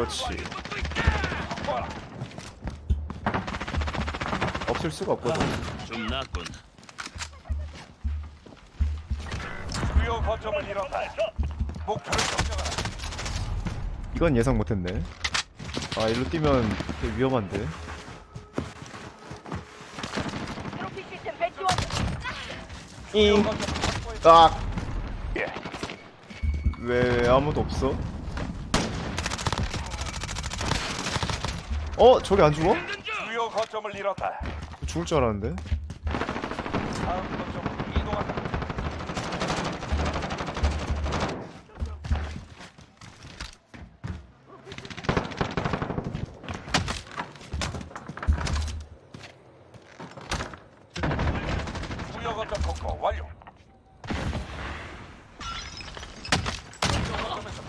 그렇지 확보하라. 없을 수가 없거든 좀 낫군. 주요 거점을 잃었다. 목표를 점령하라. 이건 예상 못했네 아 일로 뛰면 되게 위험한데 트로피 시스템 배치 완. 주요 잉. 딱! 예. 왜 아무도 없어? 어? 저기 안 죽어? 주요 거점을 잃었다. 죽을 줄 알았는데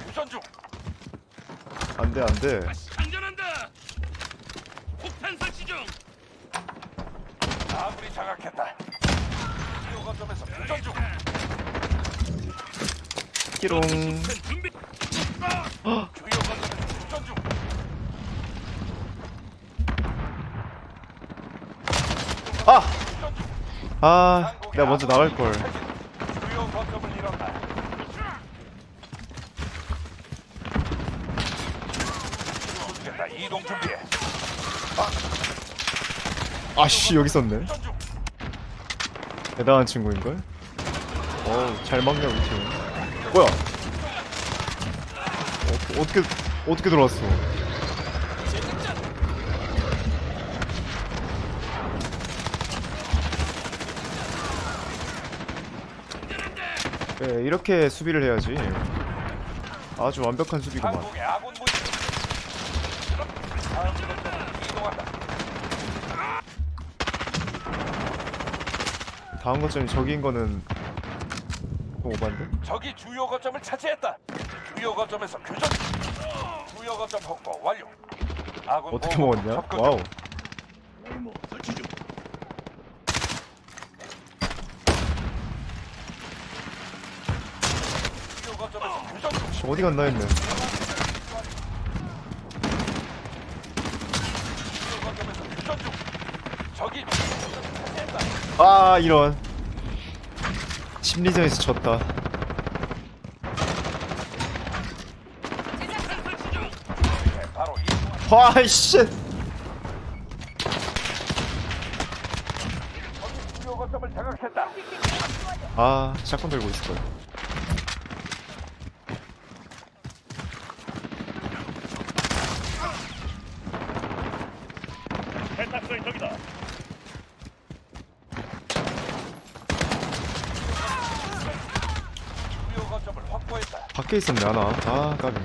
교전 중. 안 돼 안 돼 장전한다. 폭탄 설치 중. 아군이 장악했다. 주요 거점에서 교전 중. 끼롱 준비. 주요 거점에서 교전 중. 아! 교전 중. 아 내가 먼저 나갈 걸 주요 거점을 잃었다. 좋겠다. 이동 준비해. 아씨 여기 있었네 교전 중. 대단한 친구인걸? 어우 잘 막냐 우리 팀 뭐야 어, 어떻게 어떻게 들어왔어 네, 이렇게 수비를 해야지 아주 완벽한 수비구만 한국의 아군. 다음 거점이 저기인 거는 좀 오반데? 적이 주요 거점을 차지했다. 주요 거점에서 교전. 주요 거점 확보 완료. 아군 어떻게 보호막 먹었냐? 접근 와우. 주요 거점에서 교전 중. 씨, 어디 갔나 했네 주요 거점에서 교전 중. 적이 주요 거점을 차지했다. 아 이런 심리전에서 졌다. 와이씨. 아 샷건 들고 있을걸 대탁소의 적이다. 주요 거점을 확보했다. 밖에 있었네 하나 아 까비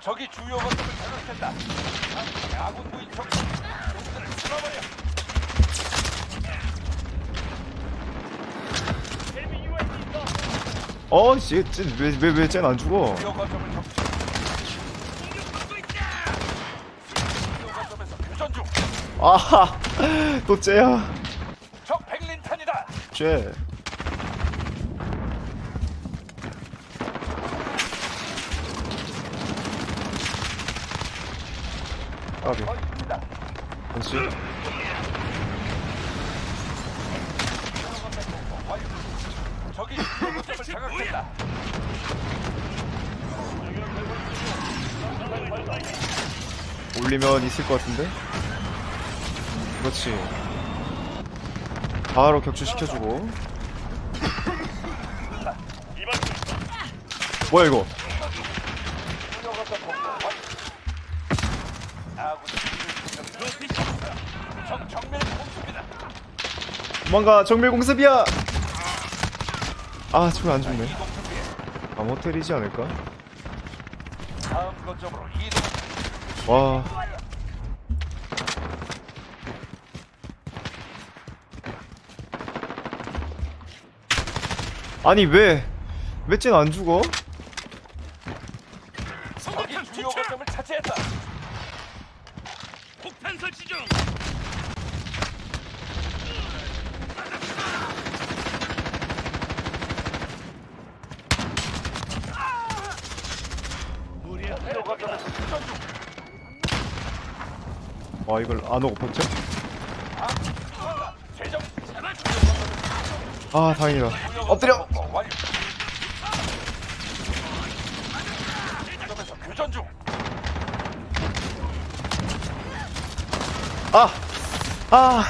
적이 주요 거점을 장악했다. 한국의 아군 무인 적 놈들을 쓸어버려. 어씨 왜왜 쟤는 안 죽어 주요 거점을 적. 주요 거점에서 교전 중. 아하 또 쟤야 적 백린탄이다. 쟤 까비. 원씨 적이 장악했다. 올리면 있을 것 같은데? 그렇지. 바로 격추시켜주고. 뭐야 이거 적 정밀 공습이야 아 저거 안 이동 준비해. 암호텔이지 않을까? 다음. 와. 아니 왜? 왜 쟤는 안 죽어? 적이 주요. 거점을 차지했다. 폭탄 설치 중. 거점에서 교전 중. 와 이걸 안 오고? 재정 아 다행이다. 엎드려. 거점 확보 완료. 거점에서 교전 중. 아! 아!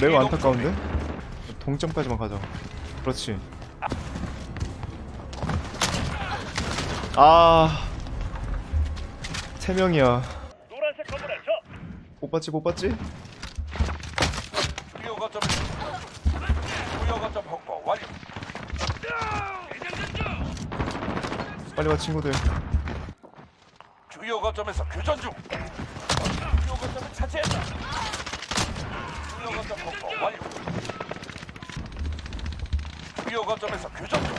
매우 안타까운데? 동점까지만 가자. 그렇지. 아. 세 명이야. 노란색 건물에 저. 못 봤지, 못 봤지? 주요 거점을 주요 거점 확보 완료. 빨리 와, 친구들. 주요 거점에서 교전 중. 주요 거점을 차지했다. 주요 거점 확보 완료. 주요 거점에서 교전 중.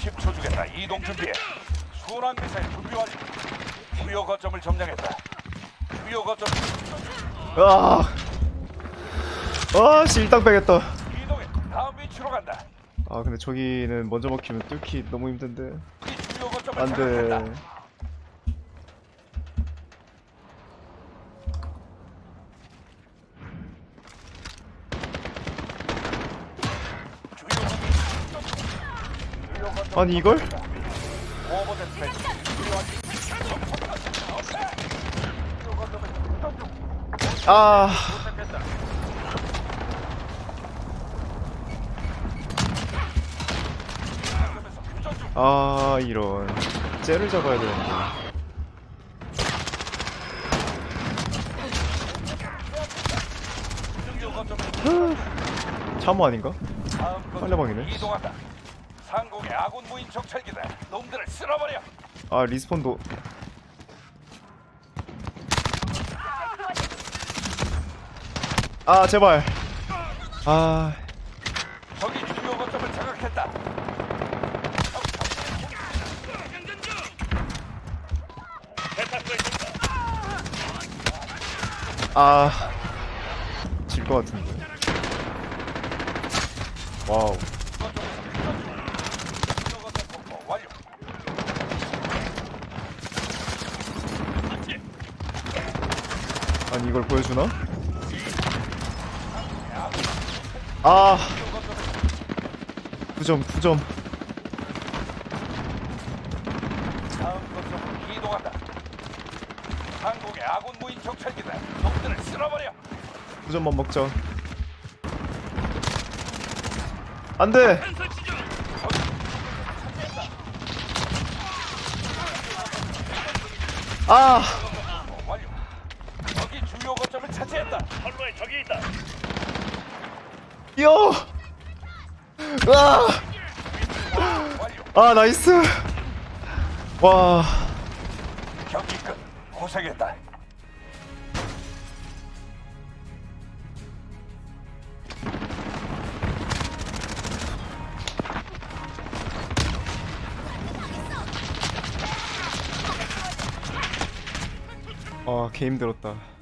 10초 주겠다. 이동 준비해. 순환 미사일 준비 완료. 주요 거점을 점령했다. 주요 거점 아! 아, 씨, 일당 빼겠다. 이동해. 다음 위치로 간다. 아, 근데 저기는 먼저 먹히면 뚫기 너무 힘든데. 이 주요 거점을 안 돼. 장악했다. 주요 거점. 주요 거점 아니, 이걸? 아. 아, 이런. 쟤를 잡아야 되는데. 참호 아닌가? 빨려방이네. 상공의 아군 무인 정찰기다. 놈들을 쓸어버려. 아, 리스폰도. 아, 제발. 아, 적이 주요 거점을 장악했다. 아. 질 것 같은데. 와우. 아니, 이걸 보여주나? 아. 9점, 9점. 다음 거점으로 이동한다. 상공의 아군 무인 정찰기다. 놈들을 쓸어버려. 9점만 먹자. 안 돼! 폭탄 설치 중. 아! 거점을 차지했다. 선로에 적이 있다. 요! 아! 완료. 아, 나이스! 와. 경기 끝. 고생했다. 아, 개 힘들었다.